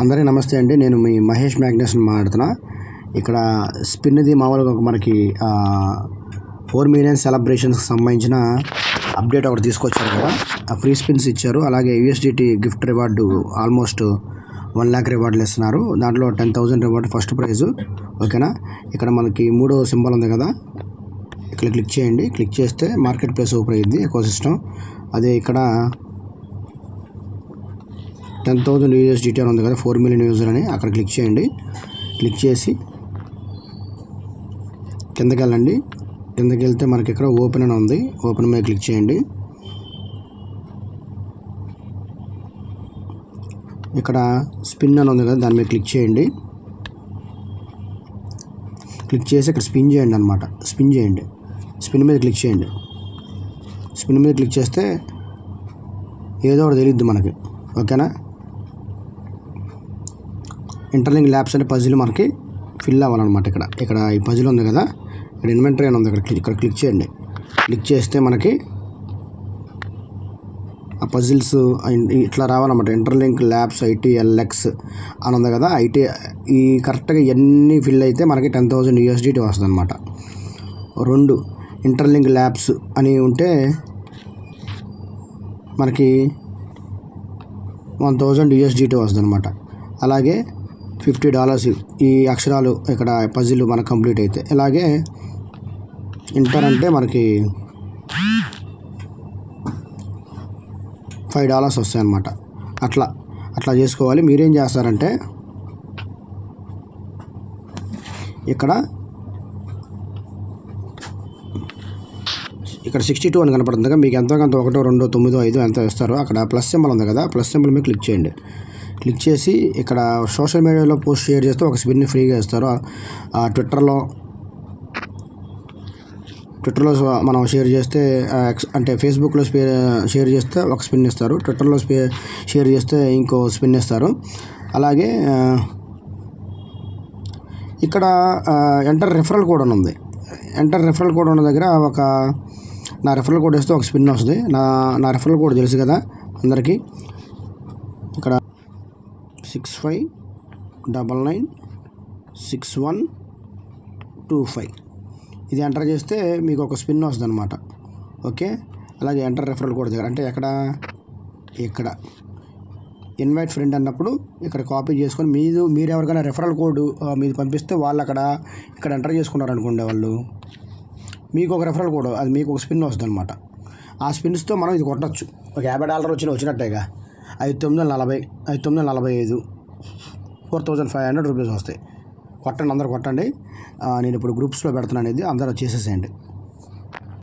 అందరికీ నమస్తే అండి. నేను మీ మహేష్ మ్యాగ్నెస్ని మాట్లాడుతున్నా. ఇక్కడ స్పిన్ది మామూలుగా ఒక మనకి ఫోర్ మిలియన్ సెలబ్రేషన్స్కి సంబంధించిన అప్డేట్ ఒకటి తీసుకొచ్చారు కదా. ఆ ఫ్రీ స్పిన్స్ ఇచ్చారు. అలాగే USDT gift reward almost one lakh రివార్డులు ఇస్తున్నారు. దాంట్లో ten thousand reward first prize. ఓకేనా? ఇక్కడ మనకి మూడో సింబల్ ఉంది కదా. ఇక్కడ క్లిక్ చేయండి. క్లిక్ చేస్తే మార్కెట్ ప్లేస్ ఓపెన్ అయ్యింది ఎకో సిస్టమ్ అదే ఇక్కడ టెన్ థౌజండ్ యూఎస్డిటీ అని ఉంది కదా ఫోర్ మిలియన్ యూజర్ అని అక్కడ క్లిక్ చేయండి. క్లిక్ చేసి కిందకి వెళ్ళండి కిందకి వెళ్తే మనకి ఇక్కడ ఓపెన్ అని ఉంది. ఓపెన్ మీద క్లిక్ చేయండి. ఇక్కడ స్పిన్ అని ఉంది కదా దాని మీద క్లిక్ చేయండి. క్లిక్ చేసి ఇక్కడ స్పిన్ చేయండి అనమాట స్పిన్ చేయండి. స్పిన్ మీద క్లిక్ చేయండి. స్పిన్ మీద క్లిక్ చేస్తే ఏదో ఒకటి తెలియద్దు మనకి. ఓకేనా? ఇంటర్లింక్ ల్యాబ్స్ అనే పజిల్ మనకి ఫిల్ అవ్వాలన్నమాట ఇక్కడ. ఇక్కడ ఈ పజిల్ ఉంది కదా. ఇక్కడ ఇన్వెంటరీ అని ఉంది. ఇక్కడ క్లిక్ ఇక్కడ క్లిక్ చేయండి. క్లిక్ చేస్తే మనకి ఆ పజిల్స్ ఇట్లా రావాలన్నమాట. ఇంటర్లింక్ ల్యాబ్స్ ఐటీఎల్ఎక్స్ అని ఉంది కదా. ఐటీ ఈ కరెక్ట్గా ఎన్ని ఫిల్ అయితే మనకి టెన్ థౌజండ్ యూఎస్డిటీ వస్తుంది అనమాట రెండు ఇంటర్లింక్ ల్యాబ్స్ అని ఉంటే మనకి వన్ థౌజండ్ యూఎస్డిటీ వస్తుంది అనమాట అలాగే ఫిఫ్టీ డాలర్స్ ఈ అక్షరాలు ఇక్కడ పజిల్ మనకు కంప్లీట్ అయితే. ఇలాగే ఇంటర్ అంటే మనకి ఫైవ్ డాలర్స్ వస్తాయి అన్నమాట అట్లా అట్లా చేసుకోవాలి. మీరేం చేస్తారంటే ఇక్కడ ఇక్కడ సిక్స్టీ టూ అని కనపడుతుంది కదా మీకు ఎంతో కొంత ఒకటో రెండో తొమ్మిదో ఐదో ఎంత ఇస్తారో అక్కడ ప్లస్ సింబల్ ఉంది కదా ప్లస్ సింబల్ మీద క్లిక్ చేయండి. క్లిక్ చేసి ఇక్కడ సోషల్ మీడియాలో పోస్ట్ షేర్ చేస్తే ఒక స్పిన్ని ఫ్రీగా ఇస్తారు. ఆ ట్విట్టర్లో ట్విట్టర్లో మనం షేర్ చేస్తే అంటే ఫేస్బుక్లో షేర్ చేస్తే ఒక స్పిన్ ఇస్తారు. ట్విట్టర్లో షేర్ చేస్తే ఇంకో స్పిన్ ఇస్తారు. అలాగే ఇక్కడ ఎంటర్ రెఫరల్ కోడ్ అని ఉంది. ఎంటర్ రెఫరల్ కోడ్ ఉన్న దగ్గర ఒక నా రెఫరల్ కోడ్ వేస్తే ఒక స్పిన్ వస్తుంది. నా నా రెఫరల్ కోడ్ తెలుసు కదా అందరికీ. ఇక్కడ six five double nine six one two five ఇది ఎంటర్ చేస్తే మీకు ఒక స్పిన్ వస్తుంది అనమాట ఓకే? అలాగే ఎంటర్ రెఫరల్ కోడ్ దగ్గర. అంటే ఎక్కడ? ఇక్కడ. ఇన్వైట్ ఫ్రెండ్ అన్నప్పుడు ఇక్కడ కాపీ చేసుకొని మీరు మీరు ఎవరికైనా రెఫరల్ కోడ్ మీరు పంపిస్తే వాళ్ళు అక్కడ ఇక్కడ ఎంటర్ చేసుకున్నారు అనుకోండి వాళ్ళు. మీకు ఒక రెఫరల్ కోడ్ అది మీకు ఒక స్పిన్ వస్తుంది అనమాట ఆ స్పిన్స్తో మనం ఇది కొట్టచ్చు. ఒక యాభై డాలర్ వచ్చిన వచ్చినట్టేగా. ఐదు తొమ్మిది నలభై ఐదు తొమ్మిది నలభై ఐదు. Four thousand five hundred rupees వస్తాయి. కొట్టండి అందరు కొట్టండి. నేను ఇప్పుడు గ్రూప్స్లో పెడుతున్నాను ఇది అందరూ చేసేసేయండి.